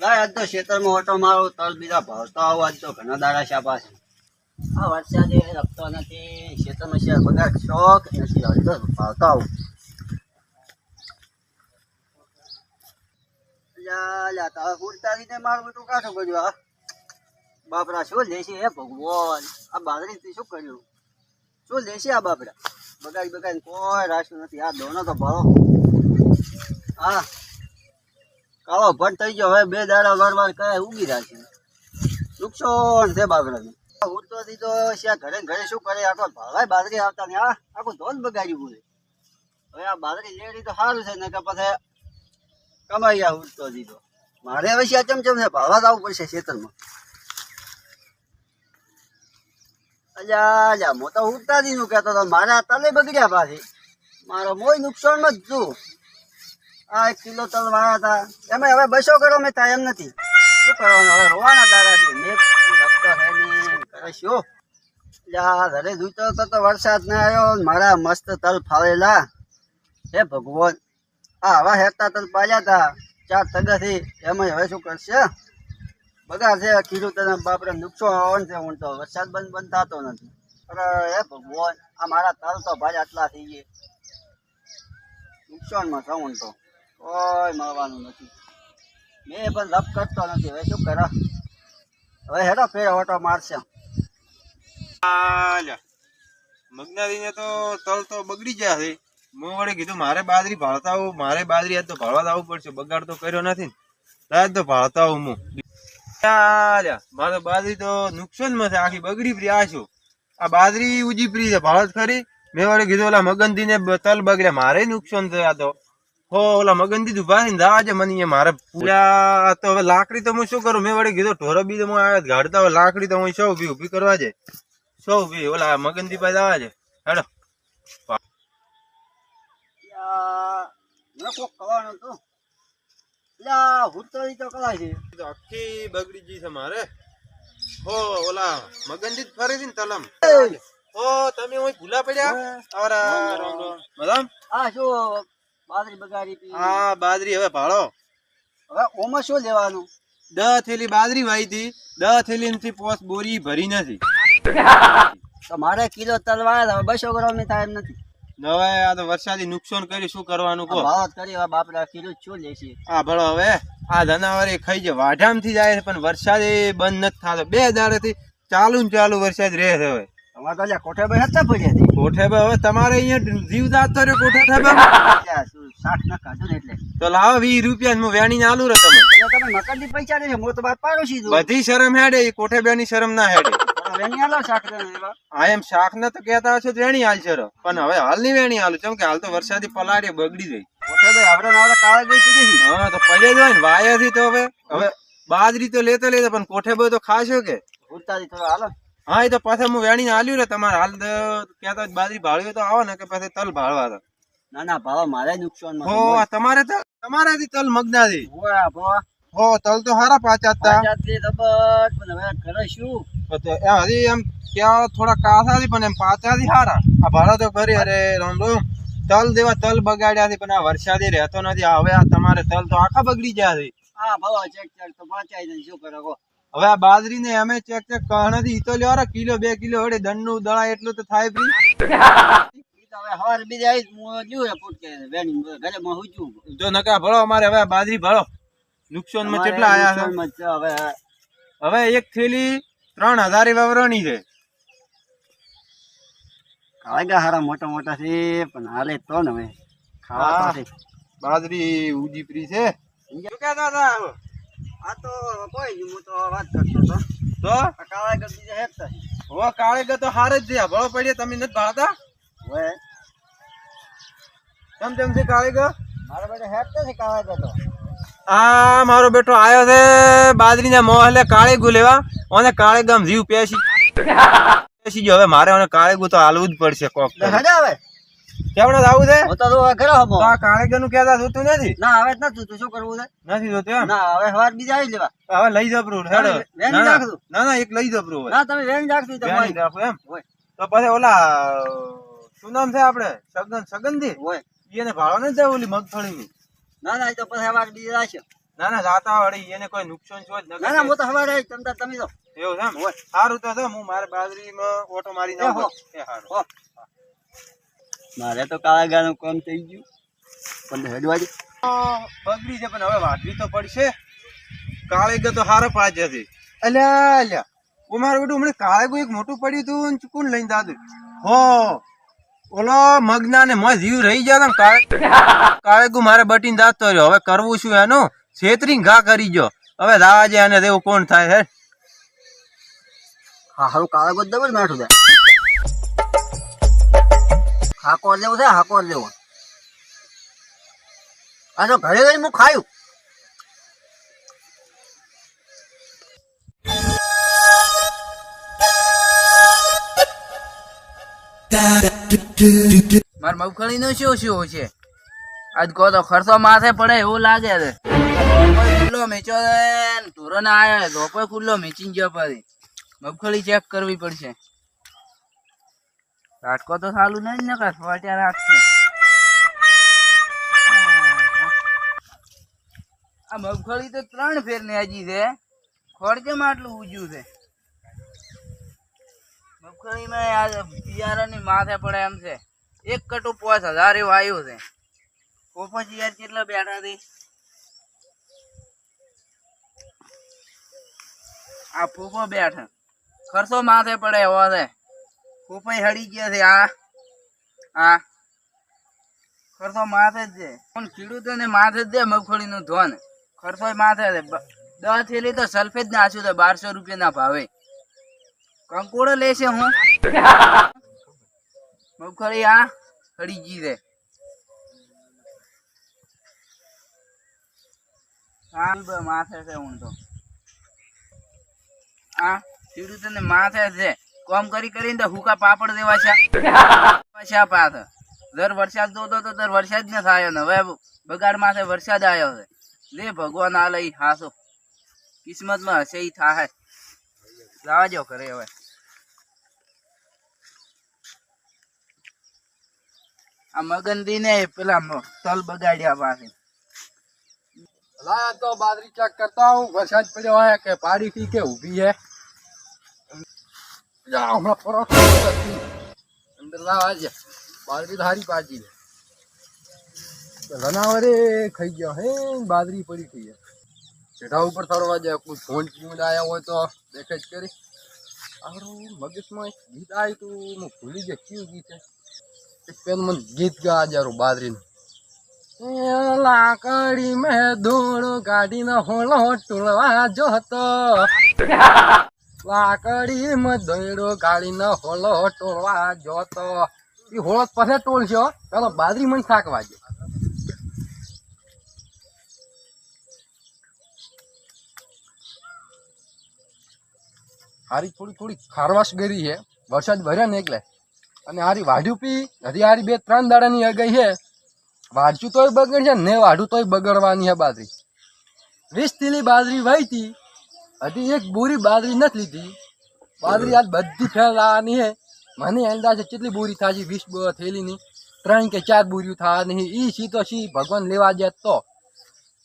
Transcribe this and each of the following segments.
આજ તો મારો, તલ બીજા ભાવતા આવો આજ તો આ વરસાદ એ રખતો નથી ખેતરમાં છે બધા શોખ નથી હાલ ભાવતા આવું બાપરા, શું લેશે હે ભગવાન? આ બાદરી શું કર્યું? શું લેશે આ બાપરા? બગાડી બગાડી કોઈ રાખ્યું નથી. આ દોનો તો ભાવ હા. કાળો ભટ થઈ ગયો હવે બે દાડા વાર વાર કયા ઉગી છે. નુકસાન છે બાપરાનું ઉડતો દીધો છે ઘરે ઘરે શું કરે? આખો ભાવાય બાજરી આવતા ને આ આખું ધોન બગાડ્યું બોલે હવે આ બાજરી લેડી તો સારું છે ને કે પછી કમાઈ આ ઉડતો દીધો મારે હવે છે ચમચમ છે ભાવા જ આવવું પડશે ખેતરમાં. અલ્યા અલ્યા મો તો ઉડતા દીધું કહેતો તો મારા તલે બગડ્યા પાછી. મારો મોય નુકસાનમાં જ છું. આ એક કિલો તલ વાળા હતા. એમાં હવે બસો કરો, મેં એમ નથી. શું કરવાનું? હવે રોવાના દાદાજી મેં શું ઘરે જોઈતો હતો તો વરસાદ ના આવ્યો મારા મસ્ત તલ ફાવેલા હે ભગવાન. આ હવા હેરતા તલ પાડ્યા હતા, ચાર તગાથી. એમાં હવે શું કરશે? બગાડ છે કીધું તને બાપરે નુકસાન આવવાનું છે, હું તો વરસાદ બંધ બંધ થતો નથી. અરે હે ભગવાન, આ મારા તલ તો ભાઈ આટલા થઈ ગયા. નુકસાનમાં હું તો. કોઈ મળવાનું નથી. મેં પણ લપ કરતો નથી. હવે શું કરો? હવે હેડો ફેર ઓટો મારશે. આલ્યા. મગનાદીને તો તલ તો બગડી ગયા છે. મેં વડે કીધું, મારે બાજરી ભાળતા આવું, મારે બાજરી આજ તો ભાળવા આવવું પડશે. બગાડ તો કર્યો નથી ને. આજ તો ભાળતા આવું હું મારે બાજરી તો નુકસાનમાં છે. આખી બગડી પ્રી આ છું આ બાજરી ઉજી પ્રી છે. ભાળત ખરી? મેં વડે કીધું, ઓલા મગનથી ને તલ બગડ્યા. મારે નુકસાન થયા તો. ઓલા મગનજી તું ભાઈ છે મને મારે પૂરા તો હવે લાકડી તો હું શું કરું? મેં વળી કીધું ઢોરો બી હું આવ્યા ગાડતા હોય લાકડી તો હું સૌ ઊભી ઊભી કરવા છે. સૌ ભી ઓલા મગન પાસે આવે છે. હેડો. આખી બગડી ગઈ છે. મારે. હો ઓલા મગનજીત ફરી ને તલમ. તમે ભૂલા પડ્યા? મદામ આ શું બાજરી બગાડી પી. બાજરી હવે ભાળો. હવે ઓમાં શું લેવાનું? દહ થેલી બાજરી વાઈ હતી. દહ થેલી થી પોસ બોરી ભરી નથી. મારે કિલો તલવાર હવે બસો ગ્રામની થાય એમ નથી. હવે આ તો વરસાદી નુકસાન કર્યું. શું કરવાનું કો વાત કરી હવે બાપરા કિલો શું લેશે? હા ભળો હવે. આ ધનાવરે ખાઈ જાય વાઢામથી જાય પણ વરસાદ એ બંધ નથી થતો. બે દાડે થી ચાલુ ને ચાલુ વરસાદ રહે છે હવે. તમારે તો લ્યા કોઠે હતા પડ્યા હતી હવે તમારે અહીંયા જીવ જાતો રહ્યો કોઠે થાય બે લ્યા, શું શાક ના ખાધું ને એટલે? તો લાવો વીસ રૂપિયા હું વેણી આલુ રે તમે તમે મકાનથી પૈસા લેજો હું તો બાર પાડોશી છું. બધી શરમ હેડે એ કોઠે બે ની શરમ ના હેડે. પણ વેણી આલો શાક આ એમ શાક ના તો કહેતા હશો વેણી હાલ છે પણ હવે હાલની વેણી હાલું કેમ કે હાલ તો વરસાદી પલાડી બગડી ગઈ. હા તો પડે જાય ને વાયરથી તો હવે હવે બાજરી તો લેતા લેતા પણ કોઠે બે તો ખાશો કે? ઉડતાથી થોડો હાલો. હા એ તો પાછા હું વેણીને આલ્યું રે તમારે. હાલ ત્યાં તો બાજરી ભાળ્યું તો આવો ને કે પછી તલ ભાળવા તો. ના ના ભાવ મારે નુકસાન હો તમારે તો તમારાથી તલ મગના થી હો. તલ તો હારા પાછા હતા. પણ હવે કરે શું? હજી એમ ક્યાં થોડા કાસાથી પણ એમ પાછાથી હારા. આ ભાડા તો કરી અરે રામ રામ. તલ દેવા તલ બગાડ્યા છે પણ આ વરસાદી રહેતો નથી. હવે આ તમારે તલ તો આખા બગડી ગયા છે. હા ભાવ ચેક ચેક તો પાછા શું કરે હવે આ બાજરી ને અમે ચેક ચેક કહણાથી ઈ તો લ્યો કિલો બે કિલો હડે દંડનું દળા એટલું તો થાય ફ્રી. હવે હવારે બીજા આવી હું જોયું ફૂટ કે વેણી ઘરે માં હુજું જો નકા ભળો અમારે હવે બાજરી ભળો. નુકસાનમાં કેટલા આયા છે? હવે. હવે એક થેલી ત્રણ હજારી વાવરણી છે. કાળગા હારા મોટા મોટા છે પણ હાલે તો ને હવે. ખાવા. બાજરી ઉજી પ્રી છે. શું કહેતા હતા? આ તો કોઈ નહીં, હું તો વાત કરતો હતો. તો? કાળા ગર બીજા હેઠતા છે. હો કાળે ગયો તો હારે જ છે. ભળો પડીએ તમે નથી ભાળતા? હવે? કેમ કેમ છે કાળે ગયો મારા બેટા હેઠતા છે કાળા ગર તો આ મારો બેટો આયો છે બાજરીના મોહલે કાળે ગુ લેવા. અને કાળે ગમ જીવ પેસી પેસી ગયો. હવે મારે કાળે ગુ તો હાલવું જ પડશે કોક હવે. કેવડો આવું છે? તો તો હવે હમો. તો આ કાળે નું કેતા જોતું નથી? ના હવે જ નથી તું. શું કરવું છે? નથી જોતું ના હવે હવાર બીજા આવી લેવા હવે લઈ જબરું હેડો. વેણી ના, ના. રાખજો. ના, ના એક લઈ હોય ના તમે વેન રાખજો તો વેણી રાખો એમ? હોય. તો પછી ઓલા શું નામ છે આપણે? સગન સગનથી? હોય. એને ભાળો ને જાય ઓલી મગફળીની? ના ના એ તો પછી હવાર બીજા રાખજો ના ના જાતા વળી એને કોઈ નુકસાન જો જ ન ના ના હું તો હવારે આવીશ, તમ તમે તો એવું છે એમ? હોય. સારું તો જો હું મારે બાજરીમાં ઓટો મારી જાઉં એ હો. મારે તો કાળા ગાનું કામ થઈ ગયું. પણ હેડવાજી બગડી છે પણ હવે વાટવી તો પડશે. કાળે ગયો તો હારો પાંચ હતી અલ્યા અલ્યા કુમાર મારું બેટું હમણાં કાળે કોઈ એક મોટું પડ્યું હતું કોણ લઈને દાદું. હો ઓલો મગના ને મજ જીવ રહી ગયા ને કાળે. કાળે ગુ મારે બટીન દાતો રહ્યો હવે કરવું શું એનું? છેતરી ઘા કરી ગયો. હવે દાવા જે અને દેવું કોણ થાય હે હા હારું કાળા ગોદ દબર બેઠું છે હાકોર લેવું છે હાકોર લેવું. આ ઘરે ગઈ હું ખાયું. માર મગફળી નું શું શું છે? આજ કહો તો ખર્ચો માથે પડે એવું લાગે છે. ખુલ્લો મેચો ધોરણ આવ્યો ધોપો ખુલ્લો મેચી ગયો પછી. મગફળી ચેક કરવી પડશે. રાટકો તો સારું નહીં ને કાં ફટ્યા રાખશે આ મગફળી તો ત્રણ ફેર નેજી છે ખોડકેમાં આટલું ઊંચું છે મગફળીમાં આ બિયારણની માથે પડે એમ છે એક કટુ પાંચ હજાર વાયુ છે પોપચ યાર કેટલા બેઠા હતી આ ફૂફો બેઠા ખર્ચો માથે પડે એવો છે પોપાઈ હળી ગયા છે, આ. આ. ખર્ચો માથે જ છે પણ ખેડૂતોને માથે જ દે મગફળીનું ધોન. ખર્ચો માથે છે દસ થેલી તો સલ્ફેજ નાખ્યું તો બારસો રૂપિયાના ભાવે. કંકોડો લેશે હું. મગફળી આ હળી ગઈ છે. માથે છે, હું તો. આ ખેડૂતોને માથે છે કોમ કરી કરીને હુકા પાપડ દેવા છે. પાછ દર વરસાદ જોતો તો દર વરસાદ ન થાય ને. હવે બગાડ માથે વરસાદ આવ્યો છે. લે ભગવાન આ લઈ હાસો. કિસ્મતમાં હશે ઈ થાહે લાવજો કરે હવે. આ મગનદી ને પેલા તલ બગાડ્યા પાસે. લા તો બાદરી ચેક કરતા હું વરસાદ પડ્યો હોય કે પાડી થી કે ઊભી હે? જા, હમણાં પરોઠો અંદર લાવ આજે બાજરી હારી પાજી જનાવરે ખાઈ ગયા હે બાજરી પડી થઈ ગયા ચઢા ઉપર થોડો વાજે કોઈ ફોન પીને આવ્યા હોય તો દેખે જ કરી. આરું મગજમાં ગીત આવ્યું તું, હું ભૂલી ગયો, કયું ગીત છે? પેલું મને ગીત ગા જારું બાજરીનું લાકડી મેં ધૂળ ગાડીનો હોળો ટૂળવા જોતો. લાકડી માં દોયડો ગાડીનો હોલો ટોળવા જોતો. એ હોળો પછી ટોળશો પેલો બાદરી મને થાકવા દે હારી થોડી થોડી ખારવાશ ગરી છે વરસાદ ભર્યા ને એટલે અને હારી વાઢ્યું પી. હજી હારી બે ત્રણ દાડાની અગઈ છે વાઢશું તોય બગડશે ને વાઢું તોય બગડવાની છે બાજરી. વીસ તીલી બાજરી વાઈ હતી હજી એક બોરી બાજરી નથી લીધી. બાજરી આજ બધી ફેલાવાની હે. મને અંદાજે કેટલી બોરી થાશે વીસ બ- થેલીની. ત્રણ કે ચાર બોરીઓ થવાની એ સી તો સી ભગવાન લેવા જાય તો.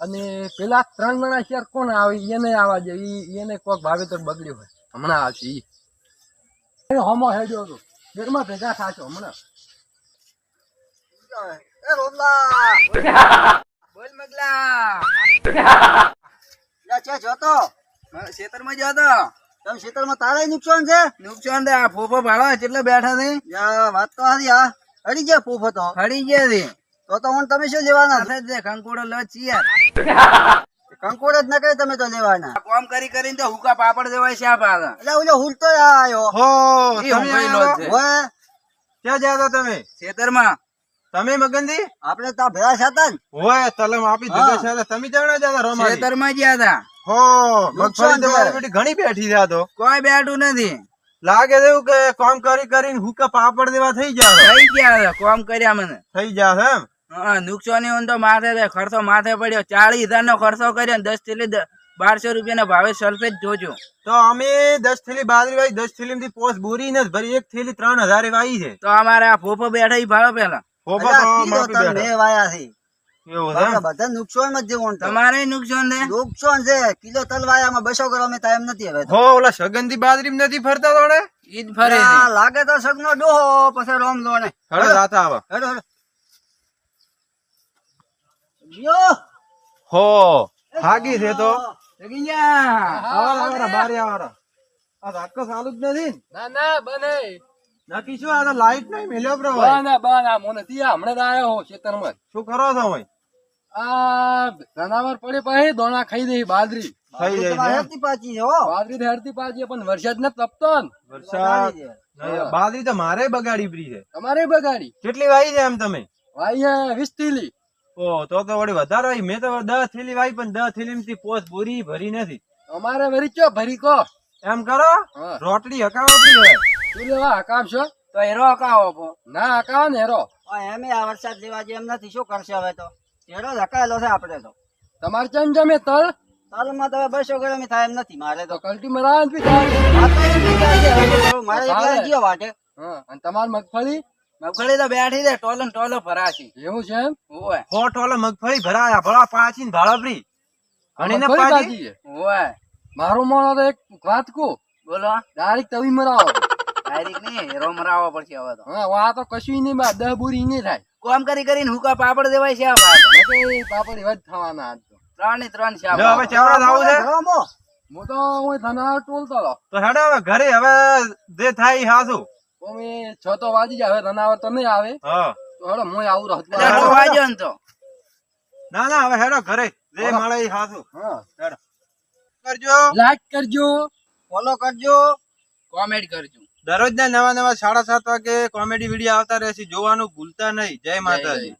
અને પેલા ત્રણ મણા શેર કોણ આવે? એને આવવા જાય. ઈ એને કોક વાવેતર બગડ્યું હોય. હમણાં આવશે ઈ. એ હોમો હેડ્યો હતો. ઘરમાં ભેગા થાશો હમણાં? એ બોલ મગલા જોતો? ખેતરમાં જો તો. તમે ખેતરમાં તારે નુકસાન છે? નુકસાન દે આ ફોફો ભાડો કેટલે બેઠા છે. યા, વાત તો હારી આ હરી ગયા ફોફો તો. હળી ગયા છે. તો તો હું તમે શું લેવાના? છે કંકોડો લો છીએ કંકોડ જ ન કરે તમે તો લેવાના. કોમ કરી કરીને તો હુકા પાપડ દેવાય છે આ પાછા. એટલે ઓલો હુલતો આયો. હો તમે લો છે. ક્યાં ગયા તમે? ખેતરમાં. તમે મગનજી? આપણે ત્યાં ભેળા છાતા ને હોય તલમ આપી દીધા દીધો છે તમે જાણો જતા રોમા ખેતરમાં ગયા હતા. હો મગફળી તમારી છે. બેટી ઘણી બેઠી છે તો. કોઈ બેઠું નથી. લાગે છે કે કામ કરી કરીને હુકા પાપડ દેવા થઈ જાય થઈ ગયા છે કોમ કર્યા મને. થઈ જાય એમ? હા નુકસાની તો માથે છે ખર્ચો માથે પડ્યો. ચાલીસ હજાર નો ખર્ચો કર્યો દસ થેલી બારસો રૂપિયા ના ભાવે સલ્ફેટ જોજો. તો અમે દસ થેલી બાજરી વાઈ દસ થેલી થી પોસ બોરી નથી ભરી એક થેલી ત્રણ હજાર વાઈ છે. તો અમારે આ ફોફો બેઠા ભાવે પેલા. ફોફો. મેં વાયા છે છે. બધા નુકસાન જ જેવું તમારે નુકસાન છે? નુકસાન છે. કિલો તલ બસો ગ્રામ ટાઈમ નથી હવે હો ઓલા સગંધી બાજરી નથી ફરતા તોડે ઈદ ફરે આ લાગે તો સગનો ડોહો પછી રોમ લોણે હળે. જાતા આવા. હેડો હેડો હો હાગી છે તો. જગી જા આવારા આવારા બારી આ ધાક્કો ચાલુ જ નથી ના? ના બને. નક્કી આ લાઈટ નહીં મેલ્યો બ્રો બા બના. મને ત્યાં હમણાં જ આવ્યો હું ખેતરમાં. શું કરો છો ભાઈ આ જનાવર પડે પછી દોણા ખાઈ દે બાદરી બાજરી તો પાછી વરસાદ ને તપતો ને. વરસાદ છે. નહીં, બાજરી તો મારે બગાડી પડી છે. તમારે બગાડી? કેટલી વાઈ છે એમ તમે? વીસ થેલી. ઓ તો તો વળી વધારે વાઈ. મેં તો દસ થેલી વાઈ પણ દસ થેલી પોસ પૂરી ભરી નથી. અમારે વરી ચો ભરી કો? એમ કરો? રોટલી હકાવા પડી હોય તું લેવા? હકાવશો? તો હેરો હકાવો ના હકાવો ને હેરો. એમ એમે આ વરસાદ જેવા જેમ નથી. શું કરશે હવે તો? ચેડો ધકાયેલો છે આપણે તો. તમારે ચમ જમે તલ? તલમાં તો બસો ગરમી થાય એમ નથી મારે તો. કલ્ટી મરાન પી થાય મારે એકલા જીઓ વાટે. હા અને તમાર મગફળી? મગફળી તો બેઠી છે ટોલન ને ટોલો ભરાશી. એવું છે એમ? ઓય હોટ ટોલો મગફળી ભરાયા ભળા પાછી ને ભાળાપરી ફ્રી અને ને મગફળી પાછી? પાછી ઓય મારું મોણો તો એક વાત કો બોલો. ડાયરેક્ટ તવી મરાવો. ડાયરેક્ટ નહીં હેરો મરાવો પડશે હવે તો. હા આ તો કશું નહીં બા દહ બુરી નહીં થાય. કોમ કરી કરીને હુકા પાપડ દેવાય છે આ પાપડ એવા જ થવાના આજ તો. ત્રણની ત્રણ છે આ જો હવે. ચાવડા થાવું છે. હું તો હું ધનાર ટોલતો હતો તો હેડો હવે ઘરે હવે જે થાય હાસુ ઓમે છ તો વાજી જાય હવે ધનાવર તો નહીં આવે. હા. તો હેડો હું આવું રહું. એટલે તો વાગ્યો ને તો. ના ના હવે હેડો ઘરે. જે માળે ઈ હા. હેડો. કરજો. લાઈક કરજો. ફોલો કરજો. કોમેન્ટ કરજો. દરરોજ ના નવા નવા સાડા સાત વાગે કોમેડી વીડિયો આવતા રહેશે જોવાનું ભૂલતા નહીં. જય માતાજી.